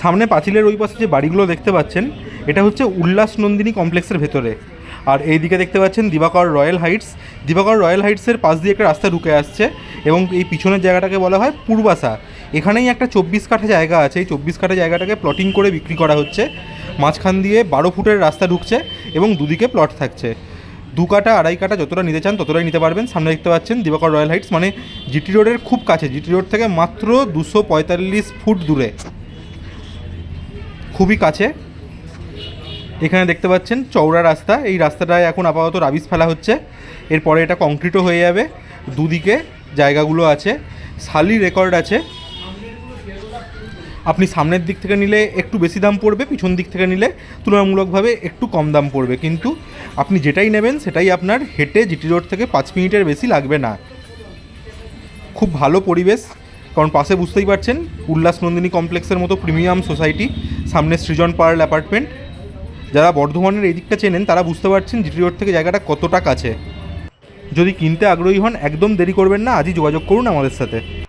সামনে পাঁচিলের ওই পাশে যে বাড়িগুলো দেখতে পাচ্ছেন, এটা হচ্ছে উল্লাস নন্দিনী কমপ্লেক্সের ভেতরে। আর এই দিকে দেখতে পাচ্ছেন Dibakar Royal Heights. Dibakar Royal হাইটসের পাশ দিয়ে একটা রাস্তা ঢুকে আসছে এবং এই পিছনের জায়গাটাকে বলা হয় পূর্বাসা এখানেই একটা চব্বিশ কাঠা জায়গা আছে। এই চব্বিশ কাঠা জায়গাটাকে প্লটিং করে বিক্রি করা হচ্ছে। মাঝখান দিয়ে বারো ফুটের রাস্তা ঢুকছে এবং দুদিকে প্লট থাকছে। দু কাটা আড়াই কাটা যতটা নিতে চান ততটাই নিতে পারবেন। সামনে দেখতে পাচ্ছেন দিবাকর রয়্যাল হাইটস মানে জিটি রোডের খুব কাছে। জিটি রোড থেকে মাত্র দুশো পঁয়তাল্লিশ ফুট দূরে। খুবই কাছে। এখানে দেখতে পাচ্ছেন চওড়া রাস্তা। এই রাস্তাটায় এখন আপাতত রাবিশ ফেলা হচ্ছে। এরপরে এটা কংক্রিটও হয়ে যাবে। দুদিকে জায়গাগুলো আছে। সালি রেকর্ড আছে। আপনি সামনের দিক থেকে নিলে একটু বেশি দাম পড়বে, পিছন দিক থেকে নিলে তুলনামূলকভাবে একটু কম দাম পড়বে। কিন্তু আপনি যেটাই নেবেন সেটাই আপনার হেঁটে জিটি রোড থেকে পাঁচ মিনিটের বেশি লাগবে না। খুব ভালো পরিবেশ। কারণ পাশে বুঝতেই পারছেন, উল্লাস নন্দিনী কমপ্লেক্সের মতো প্রিমিয়াম সোসাইটি। সামনে সৃজন পার্ল অ্যাপার্টমেন্ট। যারা বর্ধমানের এই দিকটা চেনেন, তারা বুঝতে পারছেন জিটি রোড থেকে জায়গাটা কতটা কাছে। যদি কিনতে আগ্রহী হন, একদম দেরি করবেন না। আজই যোগাযোগ করুন আমাদের সাথে।